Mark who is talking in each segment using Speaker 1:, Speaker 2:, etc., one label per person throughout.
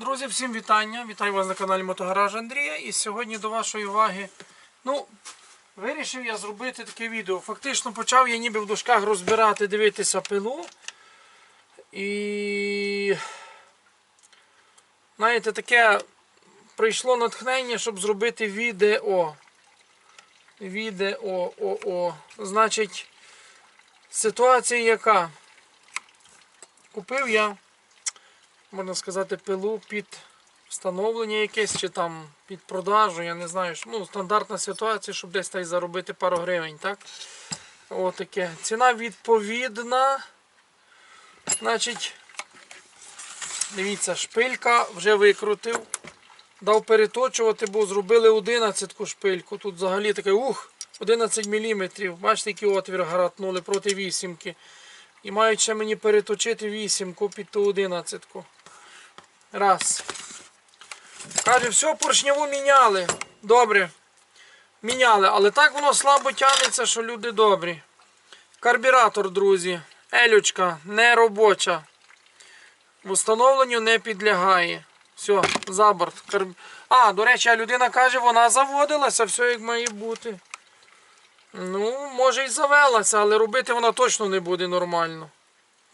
Speaker 1: Друзі, всім вітання! Вітаю вас на каналі Мотогараж Андрія. І сьогодні до вашої уваги. Ну, вирішив я зробити таке відео. Фактично почав я ніби в дужках розбирати, дивитися пилу. І. Знаєте, таке прийшло натхнення, щоб зробити відео. Відео. О, о. Значить, ситуація яка? Купив я можна сказати, пилу під встановлення якесь чи там під продажу, я не знаю. Ну, стандартна ситуація, щоб десь так заробити пару гривень, так? Отаке. Ціна відповідна. Значить, дивіться, шпилька вже викрутив. Дав переточувати, бо зробили 11 шпильку. Тут взагалі таке ух, 11 мм. Бачите, який отвір гаратнули проти вісімки. І мають ще мені переточити вісімку під ту одинадцятку. Раз. Каже, все, поршневу міняли. Добре. Міняли, але так воно слабо тягнеться, що люди добрі. Карбюратор, друзі. Елючка, не робоча. Встановленню не підлягає. Все, за борт. Карб... А, до речі, а людина каже, вона заводилася, все як має бути. Ну, може і завелася, але робити вона точно не буде нормально.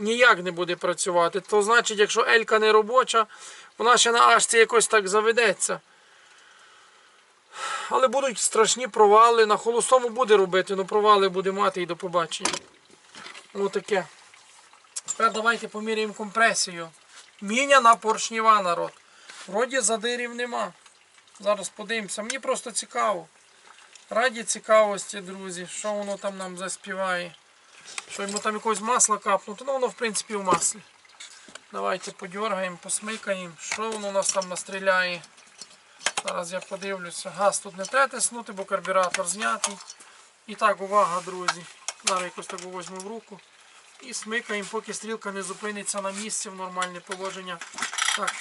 Speaker 1: Ніяк не буде працювати. То значить, якщо Елька не робоча, вона ще на Ашці якось так заведеться. Але будуть страшні провали. На холостому буде робити, але провали буде мати і до побачення. Ось таке. Тепер давайте поміряємо компресію. Міня на поршнєва народ. Вроді задирів нема. Зараз подивимося. Мені просто цікаво. Раді цікавості, друзі, що воно там нам заспіває. Що йому там якогось масла капнути, ну воно в принципі в маслі. Давайте подергаємо, посмикаємо, що воно у нас там настріляє. Зараз я подивлюся. Газ тут не треба тиснути, бо карбюратор знятий. І так, увага, друзі. Зараз якось так візьму в руку. І смикаємо, поки стрілка не зупиниться на місці в нормальне положення. Так.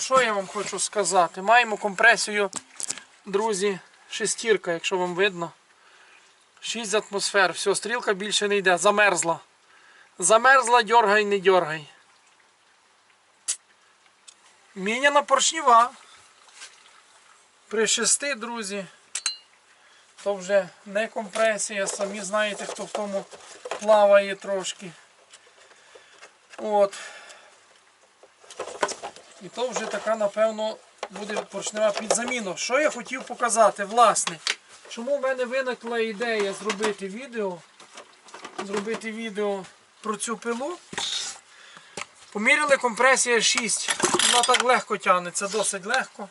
Speaker 1: Що я вам хочу сказати? Маємо компресію, друзі, шестірка, якщо вам видно. 6 атмосфер. Все, стрілка більше не йде. Замерзла. Замерзла, дьоргай, не дьоргай. Міняна поршнева. При шести, друзі. То вже не компресія, самі знаєте, хто в тому плаває трошки. От. І то вже така, напевно, буде поршнева під заміну. Що я хотів показати, власне, чому в мене виникла ідея зробити відео, зробити відео про цю пилу. Поміряли компресія 6. Вона так легко тягнеться, досить легко.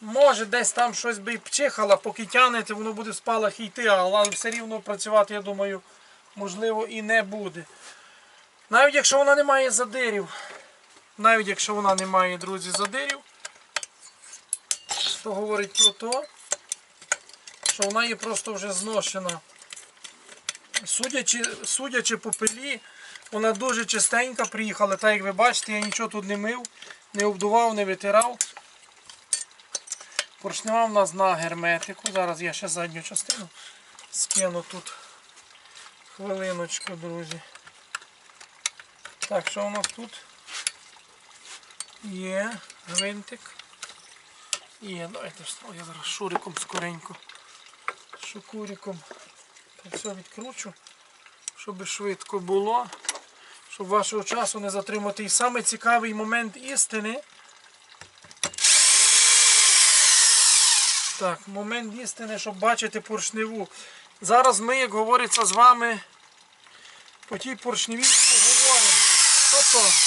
Speaker 1: Може десь там щось би і пчихало, поки тягнете, воно буде в спалах йти, але все рівно працювати, я думаю, можливо і не буде. Навіть якщо вона не має задирів, навіть якщо вона не має, друзі, задирів, то говорить про те, що вона є просто вже зношена. Судячи, судячи по пилі, вона дуже чистенька приїхала. Так як ви бачите, я нічого тут не мив, не обдував, не витирав. Поршнева в нас на герметику. Зараз я ще задню частину скину тут. Хвилиночку, друзі. Так, що у нас тут? Є гвинтик. Є, давайте встав, я зараз шуриком скоренько. Шукуриком. Все відкручу, щоб швидко було. Щоб вашого часу не затримати. І саме цікавий момент істини. Так, момент істини, щоб бачити поршневу. Зараз ми, як говориться, з вами по тій поршневій поговоримо. Тобто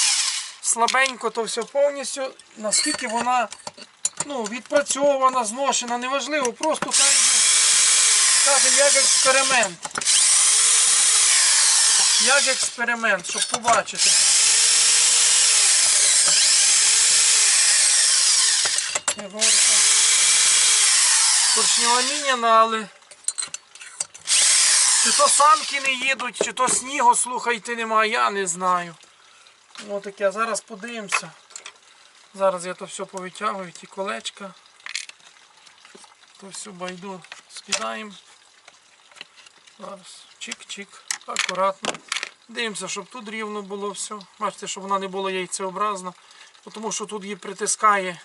Speaker 1: слабенько то все повністю, наскільки вона ну, відпрацьована, зношена, неважливо, просто так, як експеримент. Як експеримент, щоб побачити. Говорю, поршнева але чи то самки не їдуть, чи то снігу, слухайте, немає, я не знаю. Ось таке, зараз подивимося. Зараз я то все повитягую, ті колечка. То все байду Кидаємо. Зараз. Чик-чик. Акуратно. Дивимося, щоб тут рівно було все. Бачите, щоб вона не була яйцеобразна. Тому що тут її притискає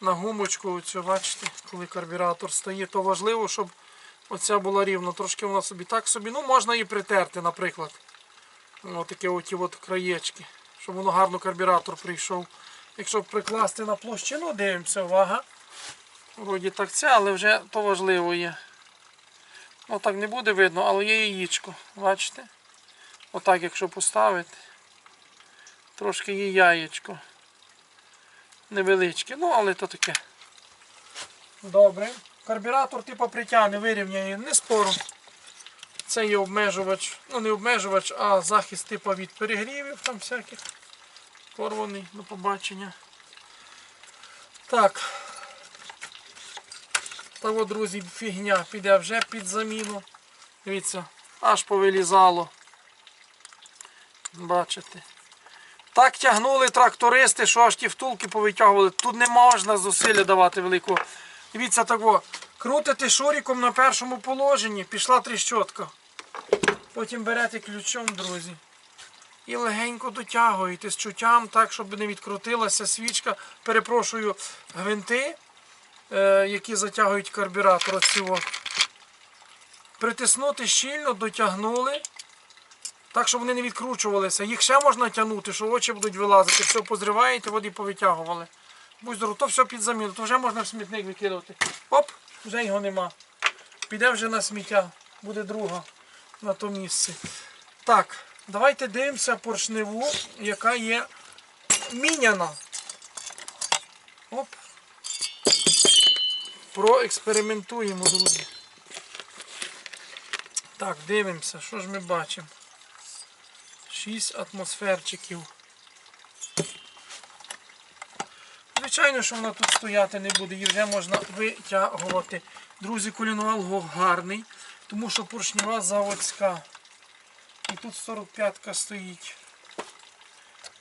Speaker 1: на гумочку. Оцю, бачите, коли карбюратор стає, то важливо, щоб оця була рівно. Трошки вона собі так собі. Ну, можна її притерти, наприклад. Ось такі оті от краєчки. Щоб воно гарно карбюратор прийшов. Якщо прикласти на площину, дивимося, увага. Вроді так це, але вже то важливо є. Ну так не буде видно, але є яєчко. Бачите? Отак, якщо поставити. Трошки є яєчко. Невеличке, ну але то таке. Добре. Карбюратор типу притягне, вирівняє, не спору. Це є обмежувач, ну не обмежувач, а захист типу від перегрівів там всяких. Порваний до побачення. Так. Та от, друзі, фігня піде вже під заміну. Дивіться, аж повилізало. Бачите. Так тягнули трактористи, що аж ті втулки повитягували. Тут не можна зусилля давати великого. Дивіться так, крутите шуріком на першому положенні, пішла тріщотка. Потім берете ключом, друзі. І легенько дотягуєте з чуттям, так, щоб не відкрутилася свічка. Перепрошую, гвинти, е, які затягують карбюратор. От. Притиснути щільно, дотягнули. Так, щоб вони не відкручувалися. Їх ще можна тягнути, що очі будуть вилазити. Все позриваєте, води повитягували. Будь здоров, то все під заміну, то вже можна в смітник викидувати. Оп, вже його нема. Піде вже на сміття, буде друга на тому місці. Так, давайте дивимося поршневу, яка є міняна. Оп. Проекспериментуємо, друзі. Так, дивимося, що ж ми бачимо. 6 атмосферчиків. Звичайно, що вона тут стояти не буде, її вже можна витягувати. Друзі, колінвал гарний, тому що поршнева заводська. І тут 45-ка стоїть.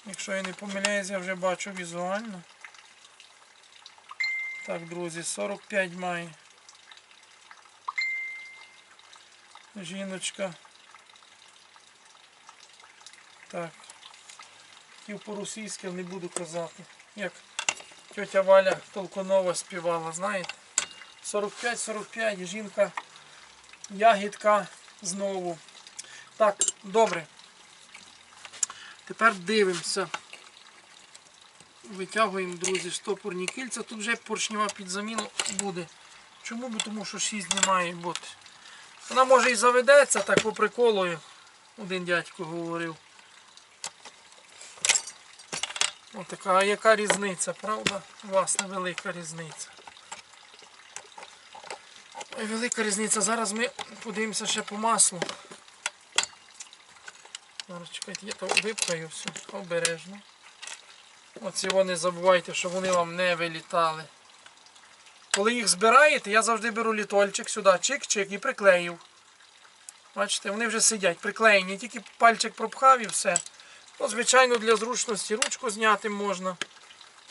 Speaker 1: Якщо я не помиляюсь, я вже бачу візуально. Так, друзі, 45 має. Жіночка. Так. Хотів по-російськи, але не буду казати. Як тетя Валя Толкунова співала, знаєте? 45-45, жінка, ягідка знову. Так, добре. Тепер дивимося. Витягуємо, друзі, штопорні кільця. Тут вже поршнева під заміну буде. Чому? Тому що 6 не має бути. Вона може і заведеться, так по приколу. Один дядько говорив. Ось така, а яка різниця, правда? Власне, велика різниця. Велика різниця. Зараз ми подивимося ще по маслу. Зараз чекайте, я то випкаю все, обережно. Оці вони забувайте, що вони вам не вилітали. Коли їх збираєте, я завжди беру літольчик сюди, чик-чик і приклеїв. Бачите, вони вже сидять, приклеєні, тільки пальчик пропхав і все. Ну, звичайно, для зручності ручку зняти можна.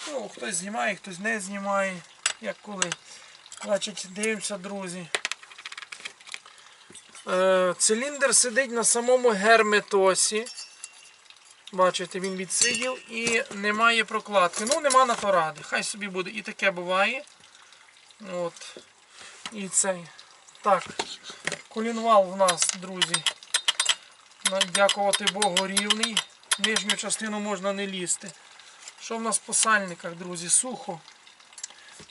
Speaker 1: Ну, хтось знімає, хтось не знімає, як коли. Значить, дивимося, друзі. Е, циліндр сидить на самому герметосі. Бачите, він відсидів і немає прокладки. Ну, нема на то ради. Хай собі буде. І таке буває. От. І цей. Так. Колінвал в нас, друзі. Дякувати Богу, рівний. Нижню частину можна не лізти. Що в нас по сальниках, друзі? Сухо.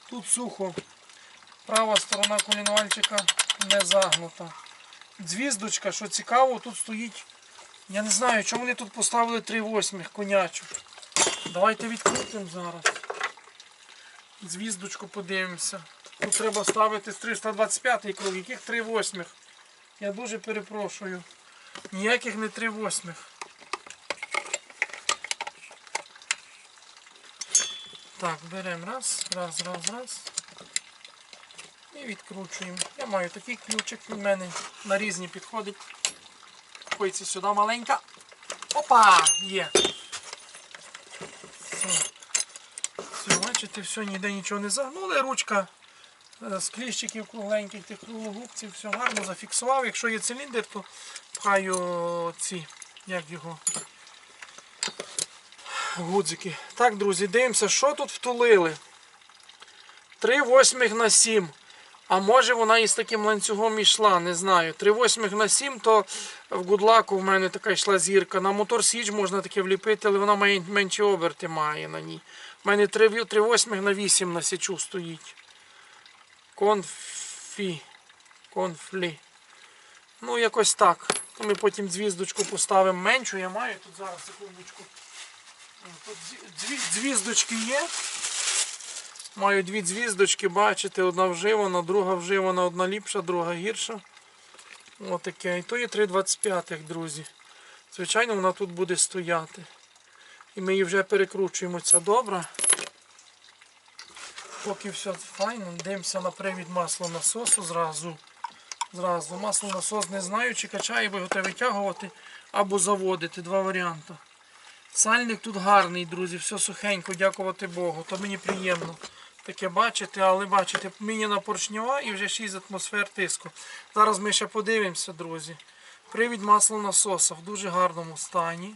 Speaker 1: Тут сухо. Права сторона колінвальчика не загнута. Звіздочка, що цікаво, тут стоїть. Я не знаю, чому вони тут поставили 3 восьмих конячок. Давайте відкрутимо зараз. Звіздочку подивимося. Тут треба ставити з 325 круг, яких 3 восьмих. Я дуже перепрошую. Ніяких не 3 восьмих. Так, беремо раз, раз, раз, раз. І відкручуємо. Я маю такий ключик, він в мене на різні підходить. Ходиться сюди маленька. Опа! Є. Все. Все, бачите, все, ніде нічого не загнули. Ручка е, з кліщиків кругленьких, тих круглогубців, все гарно зафіксував. Якщо є циліндр, то пхаю ці, як його, гудзики. Так, друзі, дивимося, що тут втулили. 3 восьмих на 7. А може вона із таким ланцюгом йшла, не знаю. 3 восьмих на 7, то в гудлаку в мене така йшла зірка. На мотор Січ можна таке вліпити, але вона менші оберти має на ній. У мене 3, 3 восьмих на 8 на січу стоїть. Конфі. Конфлі. Ну, якось так. Ми потім звіздочку поставимо меншу. Я маю тут зараз секундочку. Тут зві- звіздочки є. Маю дві звіздочки, бачите, одна вживана, друга вживана, одна ліпша, друга гірша. Отаке. І то є 3,25, друзі. Звичайно, вона тут буде стояти. І ми її вже перекручуємо. Ця добра. Поки все файно, дивимося на привід маслонасосу зразу. Зразу. Маслонасос не знаю, чи качає, бо його треба витягувати або заводити. Два варіанти. Сальник тут гарний, друзі, все сухенько, дякувати Богу. То мені приємно таке бачити, але бачите, міняна поршнева і вже 6 атмосфер тиску. Зараз ми ще подивимося, друзі. Привід маслонасоса в дуже гарному стані.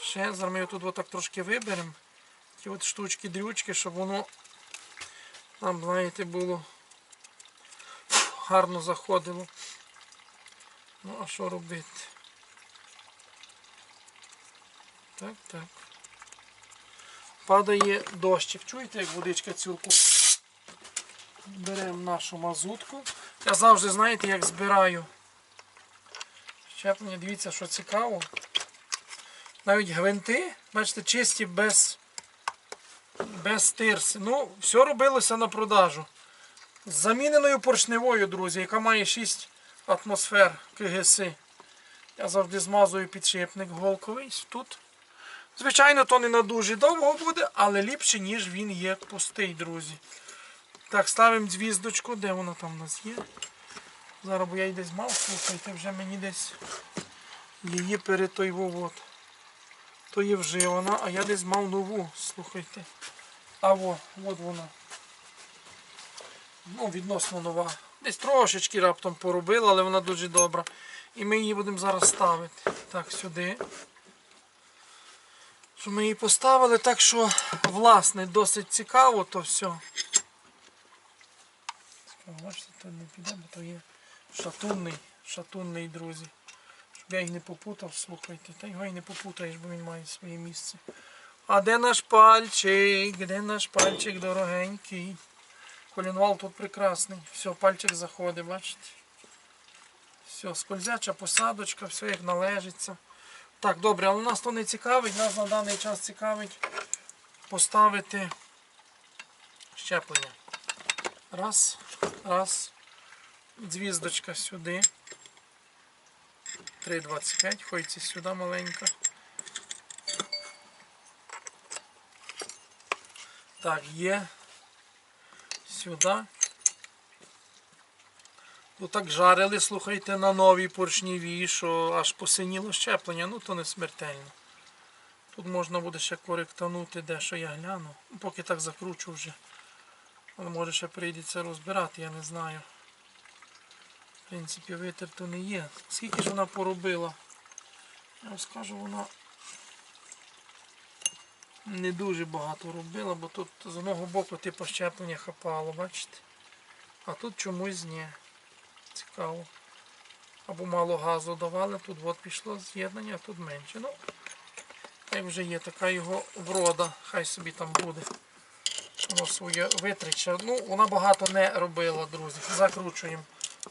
Speaker 1: Ще зараз ми його тут отак трошки виберемо. Ті от штучки-дрючки, щоб воно нам, знаєте, було гарно заходило. Ну, а що робити? Так, так. Падає дощик. Чуєте, як водичка цюркує? Беремо нашу мазутку. Я завжди, знаєте, як збираю щеплення. Дивіться, що цікаво. Навіть гвинти, бачите, чисті без, без тирси. Ну, все робилося на продажу. З заміненою поршневою, друзі, яка має 6 атмосфер КГС. Я завжди змазую підшипник голковий тут. Звичайно, то не на дуже довго буде, але ліпше, ніж він є пустий, друзі. Так, ставимо звіздочку, де вона там у нас є. Зараз бо я її десь мав, слухайте, вже мені десь її перед той. То є вживана, а я десь мав нову, слухайте. А во, от вона. Ну, відносно нова. Десь трошечки раптом поробила, але вона дуже добра. І ми її будемо зараз ставити. Так, сюди. Що ми її поставили, так що, власне, досить цікаво то все. Бачите, то не піде, бо то є шатунний, шатунний, друзі. Щоб я їх не попутав, слухайте. Та його і не попутаєш, бо він має своє місце. А де наш пальчик? Де наш пальчик дорогенький? Колінвал тут прекрасний. Все, пальчик заходить, бачите? Все, скользяча посадочка, все як належиться. Так, добре, але нас то не цікавить, нас на даний час цікавить поставити щеплення. Раз, раз. Звіздочка сюди. 3,25, ходиться сюди маленька. Так, є. Сюди. Тут так жарили, слухайте, на новій поршніві, що аж посиніло щеплення, ну то не смертельно. Тут можна буде ще коректанути дещо я гляну. Ну, Поки так закручу вже. Але може ще прийдеться розбирати, я не знаю. В принципі, витерту не є. Скільки ж вона поробила? Я вам скажу, вона не дуже багато робила, бо тут з одного боку типу щеплення хапало, бачите? А тут чомусь ні. Цікаво. Або мало газу давали, тут от пішло з'єднання, а тут менше. Ну, як вже є така його врода, хай собі там буде. Воно своє витрича. Ну, вона багато не робила, друзі. Закручуємо.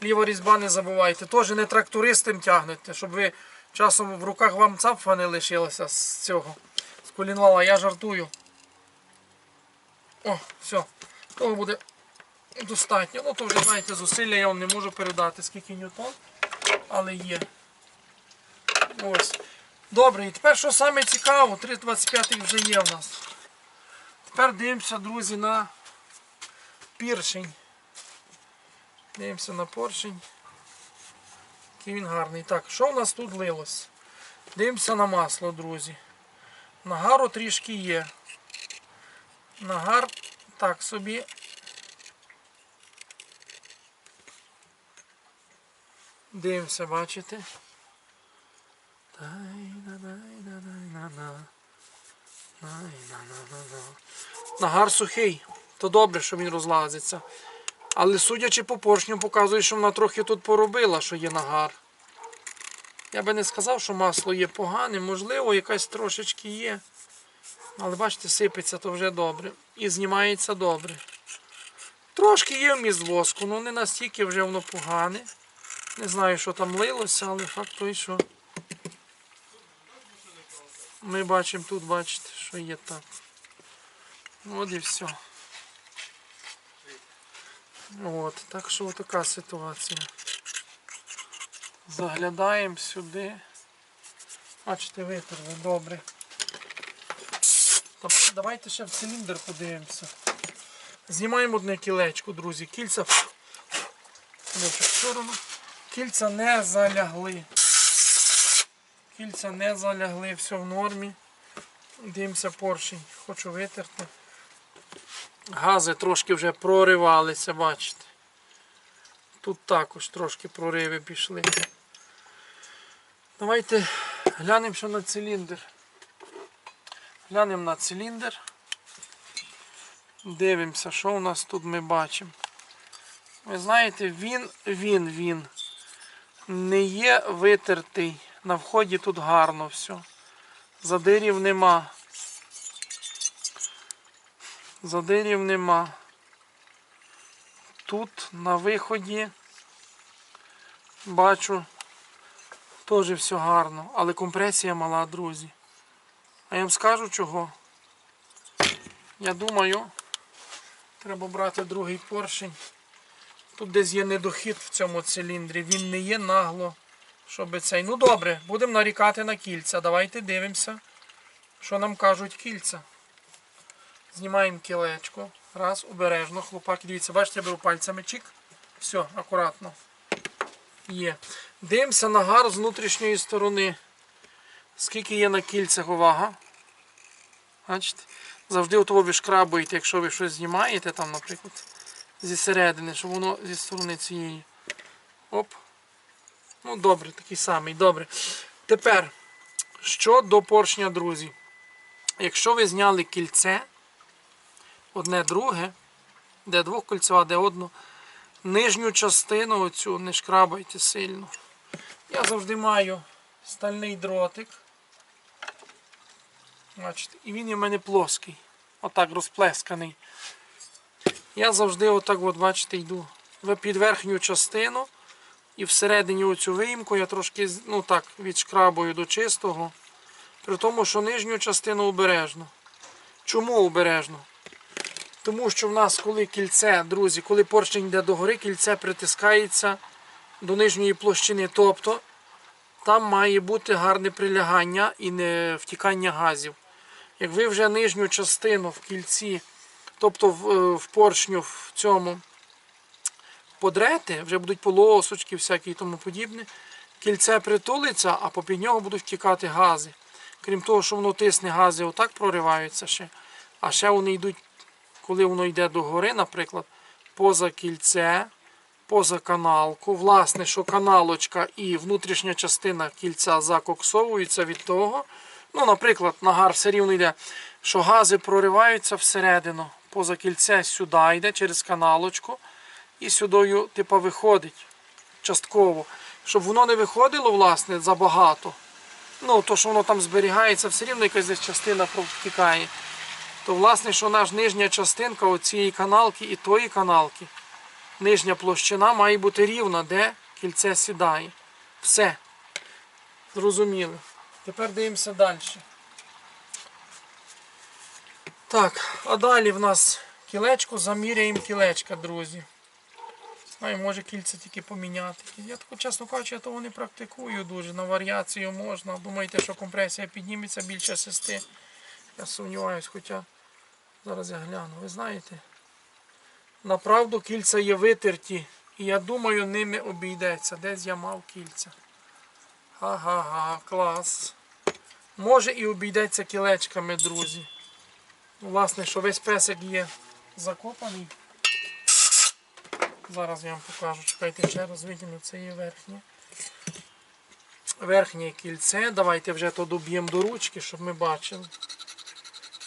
Speaker 1: Ліва різьба не забувайте. Теж не трактористом тягнете, щоб ви часом в руках вам цапфа не лишилася з цього. З колінвала. Я жартую. О, все. Того буде достатньо. Ну то вже знаєте, зусилля я вам не можу передати, скільки ньютон, але є. Ось. Добре, і тепер що саме цікаво, 325 вже є в нас. Тепер дивимося, друзі, на піршень. Дивимося на поршень. Який він гарний. Так, що в нас тут лилось? Дивимося на масло, друзі. Нагару трішки є. Нагар так собі Дивимося, бачите? Нагар сухий, то добре, що він розлазиться. Але судячи по поршню, показує, що вона трохи тут поробила, що є нагар. Я би не сказав, що масло є погане, можливо, якась трошечки є. Але бачите, сипеться то вже добре. І знімається добре. Трошки є вміст воску, але не настільки вже воно погане. Не знаю, що там лилося, але факт той, що ми бачимо тут, бачите, що є так. От і все. От, так що така ситуація. Заглядаємо сюди. Бачите, витерли, добре. Давайте ще в циліндр подивимося. Знімаємо одне кілечко, друзі. Кільця в сторону. Кільця не залягли. Кільця не залягли, все в нормі. Дивимося поршень. Хочу витерти. Гази трошки вже проривалися, бачите. Тут також трошки прориви пішли. Давайте глянемо що на циліндр. Глянемо на циліндр. Дивимося, що у нас тут ми бачимо. Ви знаєте, він, він, він не є витертий. На вході тут гарно все. Задирів нема. Задирів нема. Тут на виході бачу теж все гарно, але компресія мала, друзі. А я вам скажу чого. Я думаю, треба брати другий поршень. Тут десь є недохід в цьому циліндрі. Він не є нагло, щоб цей. Ну добре, будемо нарікати на кільця. Давайте дивимося, що нам кажуть кільця. Знімаємо кілечко. Раз, обережно, хлопак. Дивіться, бачите, я беру пальцями чик. Все, акуратно. Є. Дивимося на гар з внутрішньої сторони. Скільки є на кільцях увага. Бачите? Завжди от ви шкрабуєте, якщо ви щось знімаєте, там, наприклад, зі середини, щоб воно зі сторони цієї. Оп. Ну, добре, такий самий, добре. Тепер, що до поршня, друзі. Якщо ви зняли кільце, одне друге, де двохкольцева, де одну, нижню частину оцю не шкрабайте сильно. Я завжди маю стальний дротик. Бачите, і він у мене плоский. Отак розплесканий. Я завжди отак, от, бачите, йду в- під верхню частину і всередині оцю виїмку я трошки ну так, відшкрабую до чистого. При тому, що нижню частину обережно. Чому обережно? Тому що в нас, коли кільце, друзі, коли поршень йде догори, кільце притискається до нижньої площини. Тобто там має бути гарне прилягання і не втікання газів. Як ви вже нижню частину в кільці, тобто в, е, в поршню в цьому подрете, вже будуть полосочки всякі і тому подібне, кільце притулиться, а попід нього будуть втікати гази. Крім того, що воно тисне, гази отак прориваються ще, а ще вони йдуть, коли воно йде до гори, наприклад, поза кільце, поза каналку. Власне, що каналочка і внутрішня частина кільця закоксовуються від того. Ну, наприклад, нагар все рівно йде, що гази прориваються всередину, поза кільце сюди йде через каналочку і сюди типу, виходить частково. Щоб воно не виходило, власне, забагато. Ну, то, що воно там зберігається, все рівно якась десь частина протікає. То, власне, що наша нижня частинка оцієї каналки і тої каналки, нижня площина має бути рівна, де кільце сідає. Все. Зрозуміли. Тепер дивимося далі. Так, а далі в нас кілечко, заміряємо кілечка, друзі. Знаю, може кільце тільки поміняти. Я тако, чесно кажучи, я того не практикую дуже. На варіацію можна. Думаєте, що компресія підніметься більше шести. Я сумніваюсь, хоча зараз я гляну. Ви знаєте, направду кільця є витерті. І я думаю, ними обійдеться. Десь я мав кільця. Ага-га, клас. Може і обійдеться кілечками, друзі. Власне, що весь песик є закопаний. Зараз я вам покажу. Чекайте ще раз витягну, це є верхнє. верхнє кільце. Давайте вже то доб'ємо до ручки, щоб ми бачили.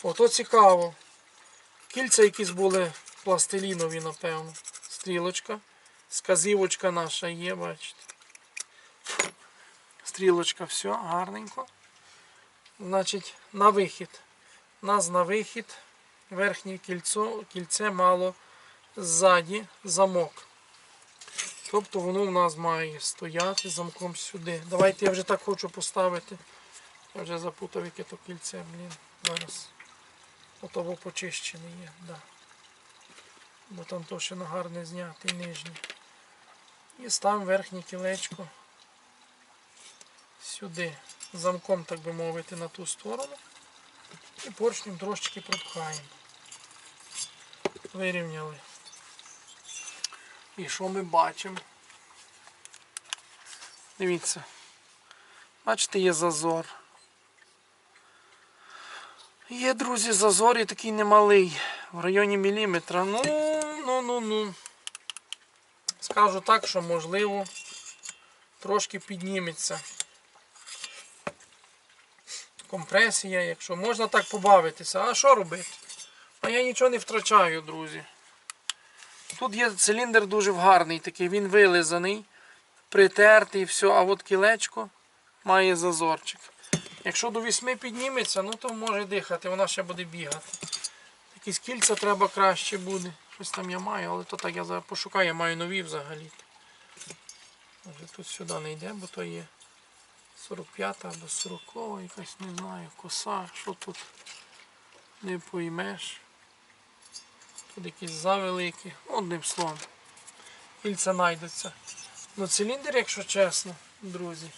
Speaker 1: Ото цікаво. Кільця якісь були пластилінові, напевно. Стрілочка. Сказівочка наша є, бачите. Стрілочка, все, гарненько. Значить, на вихід. Нас на вихід верхнє кільцо, кільце мало ззаді замок. Тобто воно у нас має стояти замком сюди. Давайте я вже так хочу поставити. Я вже запутав яке то кільце, блін. Зараз. Ото бо почищене є, да. Бо там то ще на гарне зняти нижнє. І ставимо верхнє кілечко сюди. Замком, так би мовити, на ту сторону. І поршнем трошечки пропхаємо. Вирівняли. І що ми бачимо? Дивіться. Бачите, є зазор. Є, друзі, зазор і такий немалий. В районі міліметра. Ну, ну, ну, ну. Скажу так, що можливо трошки підніметься. Компресія, якщо можна так побавитися. А що робити? А я нічого не втрачаю, друзі. Тут є циліндр дуже гарний, такий, він вилизаний, притертий, все, а от кілечко має зазорчик. Якщо до 8 підніметься, ну то може дихати, вона ще буде бігати. Якісь кільця треба краще буде. Щось там я маю, але то так я пошукаю, я маю нові взагалі. Може тут сюди не йде, бо то є 45 або 40, якась не знаю, коса, що тут не поймеш. Тут якісь завеликі, одним словом. Кільця знайдуться. Ну циліндр, якщо чесно, друзі.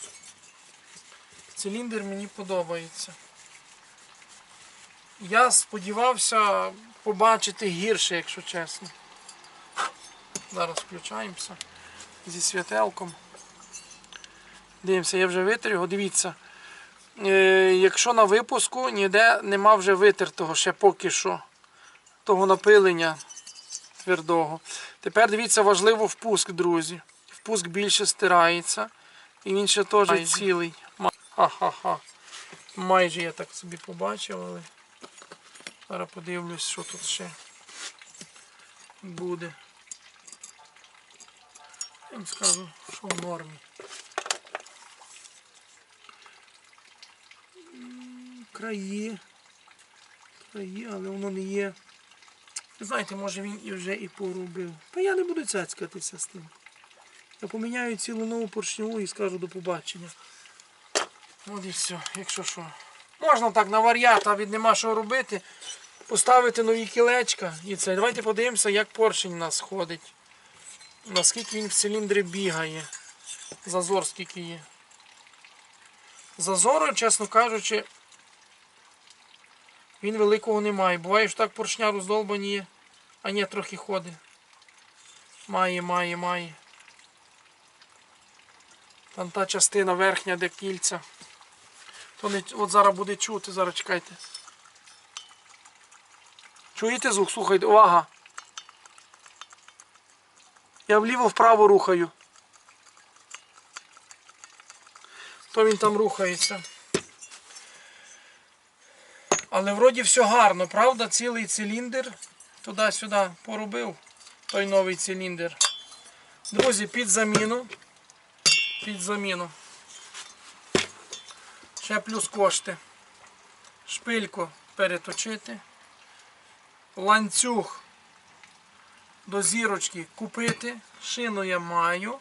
Speaker 1: Циліндр мені подобається. Я сподівався побачити гірше, якщо чесно. Зараз включаємося зі святелком. Дивимося, я вже витер його, дивіться. Е, якщо на випуску ніде нема вже витертого ще поки що того напилення твердого. Тепер дивіться, важливо впуск, друзі. Впуск більше стирається. І він ще теж цілий. Ха-ха-ха. Майже я так собі побачив, але зараз подивлюсь, що тут ще буде. Я вам скажу, що в нормі. Краї. Краї, але воно не є. Знаєте, може він і вже і поробив. Та я не буду цяцькатися з тим. Я поміняю цілу нову поршневу і скажу до побачення. От і все, якщо що. Можна так на варіата, від нема що робити. Поставити нові кілечка і це. Давайте подивимося, як поршень у нас ходить. Наскільки він в циліндрі бігає. Зазор скільки є. Зазору, чесно кажучи, він великого немає. Буває, що так поршня роздолбані є. А ні, трохи ходить. Має, має, має. Там та частина верхня, де кільця. То не, от зараз буде чути, зараз чекайте. Чуєте звук? Слухайте, увага. Я вліво-вправо рухаю. То він там рухається. Але вроді все гарно, правда? Цілий циліндр туди-сюди поробив той новий циліндр. Друзі, під заміну. Під заміну. Ще плюс кошти. Шпильку переточити. Ланцюг до зірочки купити. Шину я маю.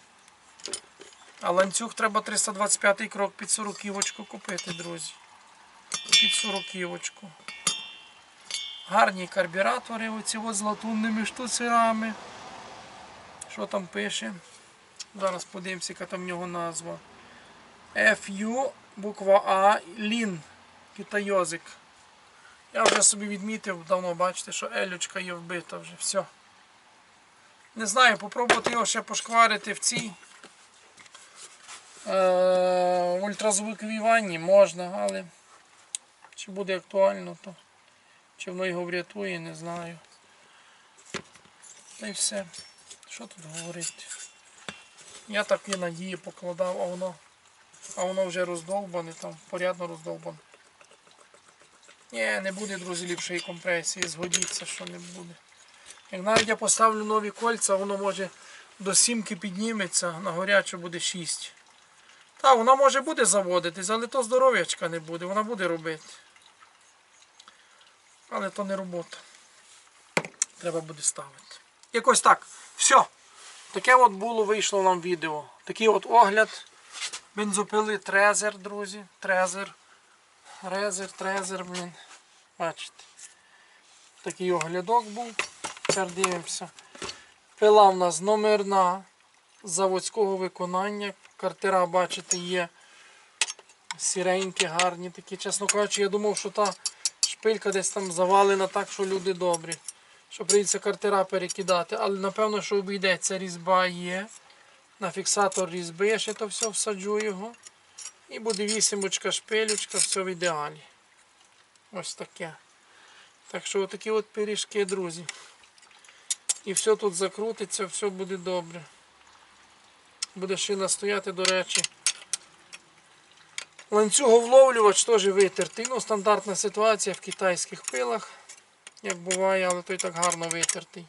Speaker 1: А ланцюг треба 325 крок під сороківочку купити, друзі. Під сороківочку. Гарні карбюратори, оці от з латунними штуцерами. Що там пише? Зараз подивимося, яка там в нього назва. FU, буква А, Лін, китайозик. Я вже собі відмітив, давно бачите, що елючка є вбита вже. Все. Не знаю, попробувати його ще пошкварити в цій е, ультразвуковій ванні можна, але чи буде актуально, то чи воно його врятує, не знаю. Та й все. Що тут говорити? Я такі надії покладав, а воно а воно вже роздовбане, там порядно роздовбане. Ні, не буде, друзі, ліпшої компресії, згодіться, що не буде. Як навіть я поставлю нові кольця, воно може до сімки підніметься, на горячу буде 6. Так, вона може буде заводитись, але то здоров'ячка не буде, вона буде робити. Але то не робота. Треба буде ставити. Якось так. Все. Таке от було, вийшло нам відео. Такий от огляд. Бензопили Трезер, друзі. Трезер. Резер, трезер, блін. Бачите. Такий оглядок був. Тепер дивимося. Пила в нас номерна заводського виконання. Картера, бачите, є сіренькі, гарні такі. Чесно кажучи, я думав, що та шпилька десь там завалена так, що люди добрі. Що прийдеться картера перекидати. Але напевно, що обійдеться, різьба є. На фіксатор різьби я ще то все всаджу його. І буде вісімочка, шпилючка, все в ідеалі. Ось таке. Так що отакі от пиріжки, друзі. І все тут закрутиться, все буде добре. Буде шина стояти, до речі. Ланцюговловлювач теж витертий. Ну, стандартна ситуація в китайських пилах, як буває, але той так гарно витертий.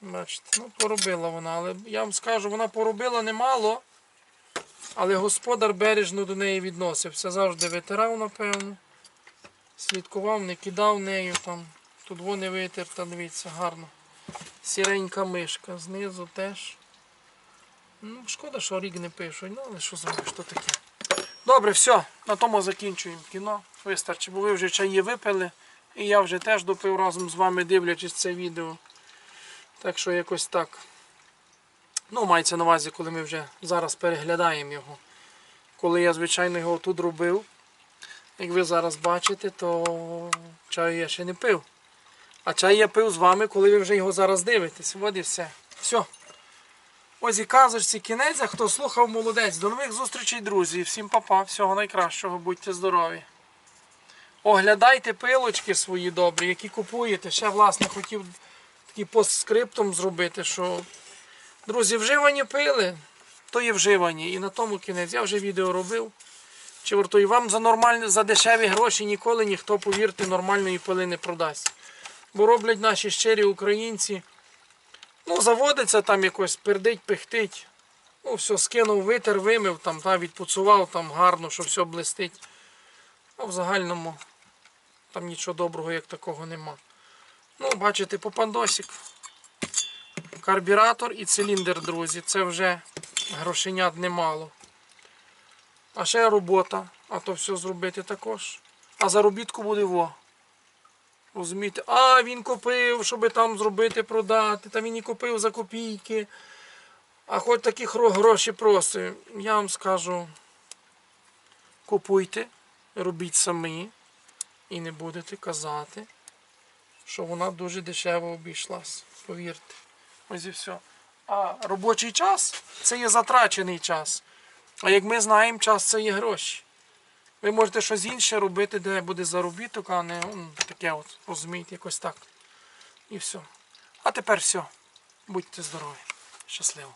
Speaker 1: Бачите, ну поробила вона, але я вам скажу, вона поробила немало, але господар бережно до неї відносився. Завжди витирав, напевно. Слідкував, не кидав нею там. Тут вони витерта, дивіться, гарно. Сіренька мишка, знизу теж. Ну, шкода, що рік не пишуть, ну але що зробиш, то таке. Добре, все, на тому закінчуємо кіно. Вистачить, бо ви вже чаї випили. І я вже теж допив разом з вами, дивлячись це відео. Так що якось так. Ну, мається на увазі, коли ми вже зараз переглядаємо його. Коли я, звичайно, його тут робив, як ви зараз бачите, то чаю я ще не пив. А чай я пив з вами, коли ви вже його зараз дивитесь. От і все. Все. Ось і казочці кінець, а хто слухав, молодець. До нових зустрічей, друзі. Всім папа, всього найкращого, будьте здорові. Оглядайте пилочки свої добрі, які купуєте. Ще, власне, хотів такий постскриптом зробити, що, друзі, вживані пили, то є вживані. І на тому кінець. Я вже відео робив. Чи вартую вам за нормальні, за дешеві гроші ніколи ніхто, повірте, нормальної пили не продасть. Бо роблять наші щирі українці. Ну, заводиться там якось, пердить, пихтить. Ну, все, скинув, витер, вимив, там, та, відпуцував там гарно, що все блистить. Ну, в загальному там нічого доброго як такого нема. Ну, бачите, попандосик. Карбюратор і циліндр, друзі. Це вже грошенят немало. А ще робота, а то все зробити також. А заробітку буде во. Розумієте? А, він купив, щоб там зробити, продати. Та він і купив за копійки. А хоч такі гроші просить. Я вам скажу, купуйте, робіть самі і не будете казати, що вона дуже дешево обійшлась. Повірте. Ось і все. А робочий час це є затрачений час. А як ми знаємо, час це є гроші. Ви можете щось інше робити, де буде заробіток, а не м, таке от, розумієте, якось так. І все. А тепер все. Будьте здорові. Щасливо.